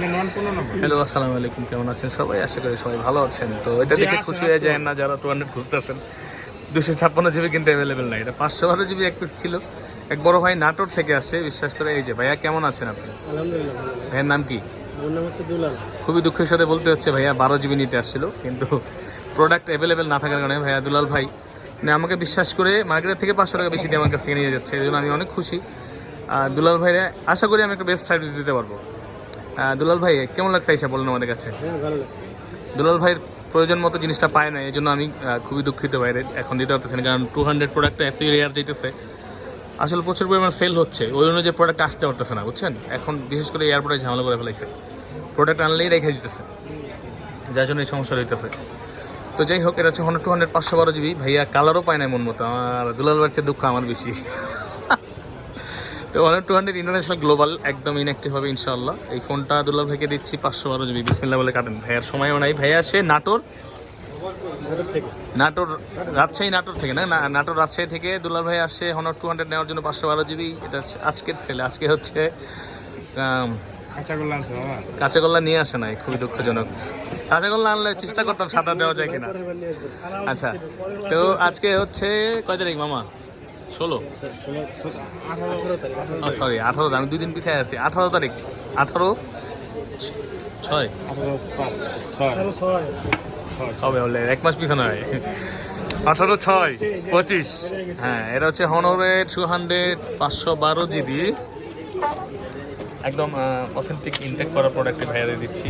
Hello আসসালামু আলাইকুম কেমন আছেন? সবাই আশা করি সবাই ভালো আছেন। তো এটা দেখে খুশি হয়ে যায় না যারা টু হান্ড্রেড ঘুরতেছেন। দুশো ছাপ্পান্ন জিবি কিন্তু অ্যাভেলেবেল নাই। এটা পাঁচশো বারো জিবি এক পিস ছিল। এক বড় ভাই নাটোর থেকে আসে বিশ্বাস করে এই যে ভাইয়া কেমন আছেন আপনি? আলহামদুলিল্লাহ ভাইয়ের নাম কি? খুবই দুঃখের সাথে বলতে হচ্ছে ভাইয়া বারো জিবি নিতে আসছিল কিন্তু প্রোডাক্ট অ্যাভেলেবেল না থাকার কারণে ভাইয়া দুলাল ভাই মানে আমাকে বিশ্বাস করে মার্কেট থেকে পাঁচশো টাকা বেশি দিয়ে আমার কাছ থেকে নিয়ে যাচ্ছে। এই জন্য আমি অনেক খুশি। আর দুলাল ভাইরে আশা করি আমি একটা বেস্ট সার্ভিস দিতে পারব। দুলাল ভাই কেমন লাগছে এইসব বলুন আমাদের কাছে? হ্যাঁ দুলাল ভাইয়ের প্রয়োজন মতো জিনিসটা পায় না এই জন্য আমি খুবই দুঃখিত বাইরে এখন দিতে পারতেছি না কারণ টু হান্ড্রেড প্রোডাক্টটা এতই রেয়ার যেতেছে আসলে প্রচুর পরিমাণ সেল হচ্ছে ওই অনুযায়ী প্রোডাক্ট আসতে পারতেছে না বুঝছেন? এখন বিশেষ করে এয়ারপোর্টে ঝামেলা করে ফেলাইছে। প্রোডাক্ট আনলেই রেখে দিতেছে যার জন্য এই সমস্যা হইতেছে তো যাই হোক এটা হচ্ছে হন্ড্রেড টু হান্ড্রেড পাঁচশো বারো জিবি ভাইয়া কালারও পায় না মন মতো আমার দুলাল ভাইয়ের চেয়ে দুঃখ আমার বেশি। তো one two hundred international global একদম ইনঅ্যাক্টিভ হবে ইনশাআল্লাহ। এই ফোনটা দুলাল ভাইকে দিচ্ছি পাঁচশো বারো জিবি বিসমিল্লা বলে কাটেন। ভাইয়ার সময়ও নাই। ভাইয়া আসে নাটোর। নাটোর রাজশাহী নাটোর থেকে, না? নাটোর রাজশাহী থেকে দুলাল ভাই আসে হনার টু হান্ড্রেড নেওয়ার জন্য পাঁচশো বারো জিবি এটা আজকের সেলে আজকে হচ্ছে কাঁচাগোল্লা নিয়ে আসে নাই। খুবই দুঃখজনক। কাঁচাগোল্লা আনলে চেষ্টা করতাম সাদা দেওয়া যায় কিনা। আচ্ছা তো আজকে হচ্ছে, কয় তারিখ মামা? ষোলো? সরি আঠারো আমি দুই দিন পিছিয়ে আছি। আঠারো তারিখ আঠারো ছয়। হবে হলে এক মাস পিছনে হয়। আঠারো ছয় পঁচিশ। হ্যাঁ এটা হচ্ছে হনরের টু হান্ড্রেড পাঁচশো বারো জিবি। একদম অথেন্টিক ইনটেক করা প্রোডাক্টে ভাইয়ারে দিচ্ছি।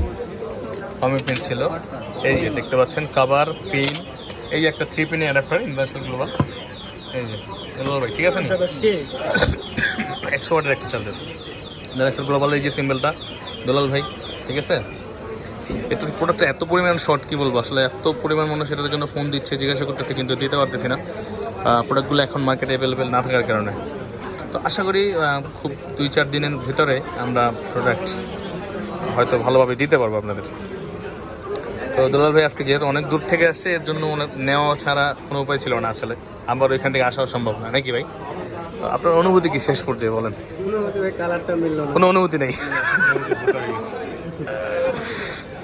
কমিটমেন্ট ছিল। এই যে দেখতে পাচ্ছেন কাভার পিন এই একটা থ্রি পিনে অ্যাডাপ্টার ইনভার্সাল গ্লোবাল এই যে গ্লোবাল ভাই ঠিক আছে না একশো ওয়াটের একটা চার্জার ইন্টারন্যাশনাল গ্লোবাল এই যে সিম্বলটা দোলাল ভাই ঠিক আছে? এত প্রোডাক্টটা এত পরিমাণ শর্ট কি বলব? আসলে এত পরিমাণ মানুষ এটার জন্য ফোন দিচ্ছে জিজ্ঞাসা করতেছে কিন্তু দিতে পারতেছি না। প্রোডাক্টগুলো এখন মার্কেটে অ্যাভেলেবেল না থাকার কারণে। তো আশা করি খুব দুই চার দিনের ভিতরে আমরা প্রোডাক্ট হয়তো ভালোভাবে দিতে পারব আপনাদের। তো দুলাল ভাই আজকে যেহেতু অনেক দূর থেকে আসছে এর জন্য নেওয়া ছাড়া কোনো উপায় ছিল না আসলে। আবার ওইখান থেকে আসাও সম্ভব না নাকি ভাই? তো আপনার অনুভূতি কি শেষ পর্যায়ে বলেন? কোনো অনুভূতি নেই?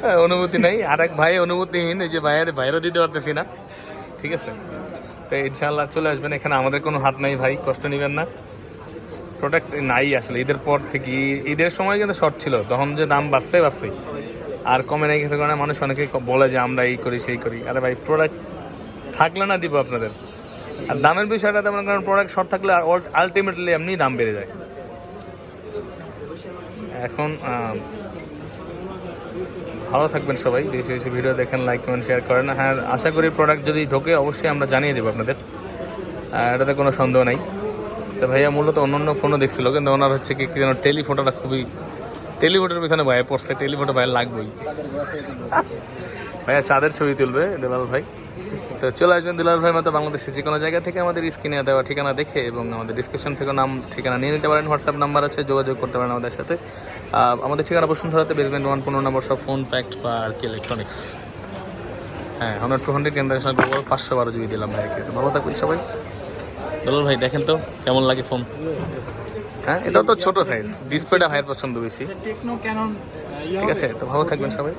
হ্যাঁ, অনুভূতি নেই। আর এক ভাই অনুভূতিহীন এই যে ভাইয়ের বাইরেও দিতে পারতেছি না। ঠিক আছে? তো ইনশাল্লাহ চলে আসবেন। এখানে আমাদের কোনো হাত নাই ভাই কষ্ট নেবেন না। প্রোডাক্ট নাই আসলে ঈদের পর থেকে। ঈদের সময় কিন্তু শর্ট ছিল তখন যে দাম বাড়ছে বাড়ছে আর কমে নাই কিছু কারণে মানুষ অনেকে বলে যে আমরা এই করি, সেই করি। আরে ভাই প্রোডাক্ট থাকলে না দিব আপনাদের। আর দামের বিষয়টা তেমন কারণ প্রোডাক্ট শর্ট থাকলে আলটিমেটলি এমনি দাম বেড়ে যায়। এখন ভালো থাকবেন সবাই। বেশি বেশি ভিডিও দেখেন লাইক কমেন্ট শেয়ার করেন। হ্যাঁ আশা করি প্রোডাক্ট যদি ঢোকে, অবশ্যই আমরা জানিয়ে দেবো আপনাদের। এটাতে কোনো সন্দেহ নাই। তো ভাইয়া, মূলত অন্য অন্য ফোনও দেখছিল, কিন্তু ওনার হচ্ছে কি যেন টেলিফোটোটা খুবই টেলিফোটোর পিছনে ভাইয়া পড়ছে টেলিফোটো ভাইয়া লাগবেই। ভাইয়া চাঁদের ছবি তুলবে, দুলাল ভাই। তো চলে আসবেন দুলাল ভাই মতো বাংলাদেশের যে কোনো জায়গা থেকে আমাদের স্ক্রিনে দেওয়া ঠিকানা দেখে এবং আমাদের ডিসক্রিপশন থেকে নাম, ঠিকানা নিয়ে নিতে পারেন। হোয়াটসঅ্যাপ নাম্বার আছে, যোগাযোগ করতে পারেন আমাদের সাথে। আমাদের ঠিকানা বসুন্ধরাতে বেসমেন্ট ওয়ান পনেরো নম্বর সব ফোন প্যাক্ট বা আর কি ইলেকট্রনিক্স হ্যাঁ আমরা টু হান্ড্রেড ইন্টারন্যাশনাল গ্লোবাল পাঁচশো বারো জিবি দিলাম ভাইকে তো ভালো থাকবেন সবাই। দুলাল ভাই, দেখেন তো, কেমন লাগে ফোন হ্যাঁ এটাও তো ছোট সাইজ ডিসপ্লেটা ভাইয়ের পছন্দ বেশি। ঠিক আছে তো ভালো থাকবেন সবাই।